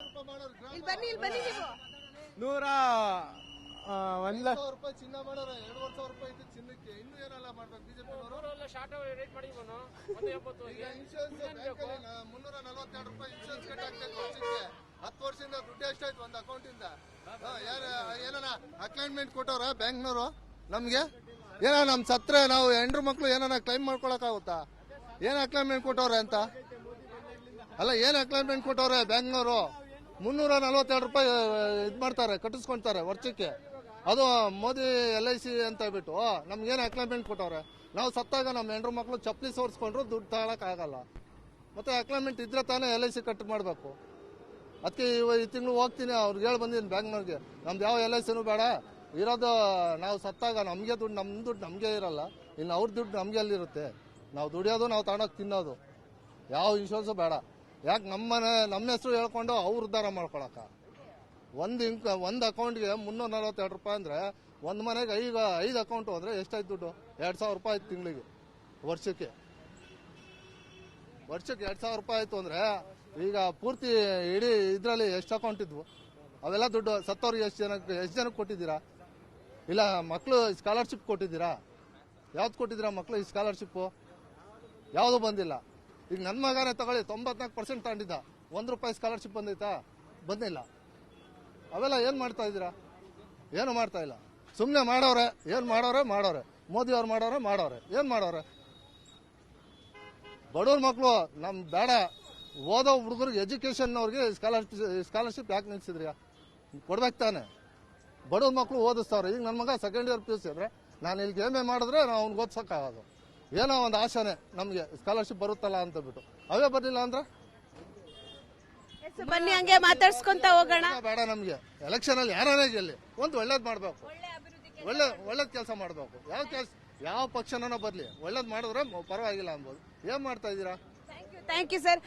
ಇಲ್ಲಿ ಬನ್ನಿ ಇಲ್ಲಿ ಬನ್ನಿ ನೀವು. ನೂರ ಒಂದ್ ಲಕ್ಷ ಸಾವಿರ ರೂಪಾಯಿ ಚಿನ್ನ ಮಾಡೋರ ಎರಡುವರೆ ಸಾವಿರ ರೂಪಾಯಿ ಇತ್ತು ಚಿನ್ನಕ್ಕೆ ಇನ್ನು ಏನೆಲ್ಲ ಮಾಡ್ಬೇಕು ಬಿಜೆಪಿ ಈಗ ಇನ್ಶೂರೆನ್ಸ್ ಬ್ಯಾಂಕಲ್ಲಿ ನಾ- ಮುನ್ನೂರ ನಲವತ್ತೆರಡು ರೂಪಾಯಿ ಇನ್ಶೂರೆನ್ಸ್ ಕಟ್ ವರ್ಷಕ್ಕೆ. ಹತ್ತು ವರ್ಷದಿಂದ ದುಡ್ಡು ಎಷ್ಟಾಯ್ತು ಒಂದು ಅಕೌಂಟಿಂದ ಯಾರು ಏನಾನ ಅಕ್ಲೈನ್ಮೆಂಟ್ ಕೊಟ್ಟವ್ರ ಬ್ಯಾಂಕ್ನವರು ನಮ್ಗೆ? ಏನ ನಮ್ ಸತ್ರೆ ನಾವು ಹೆಂಡ್ರು ಮಕ್ಳು ಏನಾನ ಕ್ಲೈಮ್ ಮಾಡ್ಕೊಳಕ್ಕಾಗುತ್ತಾ? ಏನ್ ಅಕ್ಲೈನ್ಮೆಂಟ್ ಕೊಟ್ಟವ್ರೆ ಅಂತ? ಅಲ್ಲ ಏನ್ ಅಕ್ಲೈನ್ಮೆಂಟ್ ಕೊಟ್ಟವ್ರೆ ಬ್ಯಾಂಕ್ನವರು? ಮುನ್ನೂರ ನಲವತ್ತೆರಡು ರೂಪಾಯಿ ಇದು ಮಾಡ್ತಾರೆ, ಕಟ್ಟಿಸ್ಕೊಂತಾರೆ ವರ್ಷಕ್ಕೆ. ಅದು ಮೋದಿ ಎಲ್ ಐ ಸಿ ಅಂತ ಹೇಳ್ಬಿಟ್ಟು ನಮ್ಗೇನು ಅಕ್ಲೈಮೆಂಟ್ ಕೊಟ್ಟವ್ರೆ? ನಾವು ಸತ್ತಾಗ ನಮ್ಮ ಹೆಂಡ್ರು ಮಕ್ಕಳು ಚಪ್ಪಲಿ ಸೋರಿಸ್ಕೊಂಡ್ರು ದುಡ್ಡು ತಗೊಳಕ್ಕಾಗಲ್ಲ ಮತ್ತೆ ಅಕ್ಲೈಮೆಂಟ್ ಇದ್ರೆ ತಾನೇ ಎಲ್ ಐ ಸಿ ಕಟ್ ಮಾಡಬೇಕು. ಅದಕ್ಕೆ ಈ ತಿಂಗಳು ಹೋಗ್ತೀನಿ ಅವ್ರಿಗೆ ಹೇಳಿ ಬಂದೀನಿ ಬ್ಯಾಂಕ್ನವ್ರಿಗೆ ನಮ್ದು ಯಾವ ಎಲ್ ಐ ಸಿನೂ ಬೇಡ. ಇರೋದು ನಾವು ಸತ್ತಾಗ ನಮಗೆ ದುಡ್ಡು ನಮ್ಮ ದುಡ್ಡು ನಮಗೆ ಇರಲ್ಲ. ಇನ್ನು ಅವ್ರ ದುಡ್ಡು ನಮಗೆ ಅಲ್ಲಿರುತ್ತೆ. ನಾವು ದುಡಿಯೋದು ನಾವು ತಗೊಂಡೋಗಿ ತಿನ್ನೋದು. ಯಾವ ಇನ್ಶೂರೆನ್ಸು ಬೇಡ. ಯಾಕೆ ನಮ್ಮ ನಮ್ಮ ಹೆಸರು ಹೇಳ್ಕೊಂಡು ಅವ್ರು ಉದ್ಧಾರ ಮಾಡ್ಕೊಳಕ? ಒಂದು ಇಂಕ್ ಒಂದು ಅಕೌಂಟ್ಗೆ ಮುನ್ನೂರ ನಲವತ್ತೆರಡು ರೂಪಾಯಿ ಅಂದರೆ ಒಂದು ಮನೆಗೆ ಐದು ಐದು ಅಕೌಂಟು ಅಂದರೆ ಎಷ್ಟಾಯ್ತು ದುಡ್ಡು? ಎರಡು ಸಾವಿರ ರೂಪಾಯಿ ಆಯ್ತು ತಿಂಗಳಿಗೆ, ವರ್ಷಕ್ಕೆ. ವರ್ಷಕ್ಕೆ ಎರಡು ಸಾವಿರ ರೂಪಾಯಿ ಆಯಿತು ಅಂದರೆ ಈಗ ಪೂರ್ತಿ ಇಡೀ ಇದರಲ್ಲಿ ಎಷ್ಟು ಅಕೌಂಟ್ ಇದ್ವು? ಅವೆಲ್ಲ ದುಡ್ಡು ಸತ್ತವ್ರಿಗೆ ಎಷ್ಟು ಜನಕ್ಕೆ ಎಷ್ಟು ಜನಕ್ಕೆ ಕೊಟ್ಟಿದ್ದೀರಾ? ಇಲ್ಲ ಮಕ್ಕಳು ಸ್ಕಾಲರ್ಶಿಪ್ ಕೊಟ್ಟಿದ್ದೀರಾ? ಯಾವ್ದು ಕೊಟ್ಟಿದ್ದೀರಾ ಮಕ್ಕಳು ಈ ಸ್ಕಾಲರ್ಶಿಪ್ಪು ಯಾವುದು ಬಂದಿಲ್ಲ? ಈಗ ನನ್ನ ಮಗನೇ ತಗೊಳ್ಳಿ, ತೊಂಬತ್ನಾಲ್ಕು ಪರ್ಸೆಂಟ್ ತಗೊಂಡಿದ್ದ. ಒಂದು ರೂಪಾಯಿ ಸ್ಕಾಲರ್ಶಿಪ್ ಬಂದೈತಾ? ಬಂದಿಲ್ಲ. ಅವೆಲ್ಲ ಏನು ಮಾಡ್ತಾ ಇದ್ದೀರಾ? ಏನು ಮಾಡ್ತಾ ಇಲ್ಲ. ಸುಮ್ಮನೆ ಮಾಡೋರೆ, ಏನು ಮಾಡೋರೆ ಮಾಡೋರೆ. ಮೋದಿ ಅವ್ರು ಮಾಡೋರೆ ಮಾಡೋರೆ. ಏನು ಮಾಡೋರೆ? ಬಡವ್ರ ಮಕ್ಕಳು ನಮ್ಮ ಬೇಡ. ಓದೋ ಹುಡುಗರಿಗೆ ಎಜುಕೇಶನ್ ಅವ್ರಿಗೆ ಸ್ಕಾಲರ್ಶಿಪ್ ಸ್ಕಾಲರ್ಶಿಪ್ ಯಾಕೆ ನಿಲ್ಸಿದ್ರಿ ಕೊಡ್ಬೇಕು ತಾನೆ. ಬಡವ್ರ ಮಕ್ಕಳು ಓದಿಸ್ತಾವ್ರೆ. ಈಗ ನನ್ನ ಮಗ second year P U C ಅಂದರೆ ನಾನು ಇಲ್ಲಿ ಎಂ ಎ ಮಾಡಿದ್ರೆ ನಾವು ಅವ್ನಿಗೆ ಓದ್ಸೋಕ್ಕಾಗೋದು. ಏನೋ ಒಂದು ಆಶಾನೆ ನಮಗೆ ಸ್ಕಾಲರ್ಶಿಪ್ ಬರುತ್ತಲ್ಲ ಅಂತ ಬಿಟ್ಟು. ಅವೇ ಬರಲಿಲ್ಲ ಅಂದ್ರೆ? ಬನ್ನಿ ಹಂಗೆ ಮಾತಾಡ್ಸ್ಕೊಂತ ಹೋಗೋಣ. ಬೇಡ ನಮಗೆ. ಎಲೆಕ್ಷನ್ ಅಲ್ಲಿ ಯಾರೇ ಗೆಲ್ಲಿ ಒಂದು ಒಳ್ಳೇದು ಮಾಡಬೇಕು. ಒಳ್ಳೆ ಒಳ್ಳೇದು ಕೆಲಸ ಮಾಡಬೇಕು. ಯಾವ ಕೆಲಸ ಯಾವ ಪಕ್ಷನೋ ಬರಲಿ. ಒಳ್ಳೇದು ಮಾಡಿದ್ರೆ ಪರವಾಗಿಲ್ಲ ಅನ್ಬೋದು ಏನ್ ಮಾಡ್ತಾ ಇದ್ದೀರಾ? Thank you sir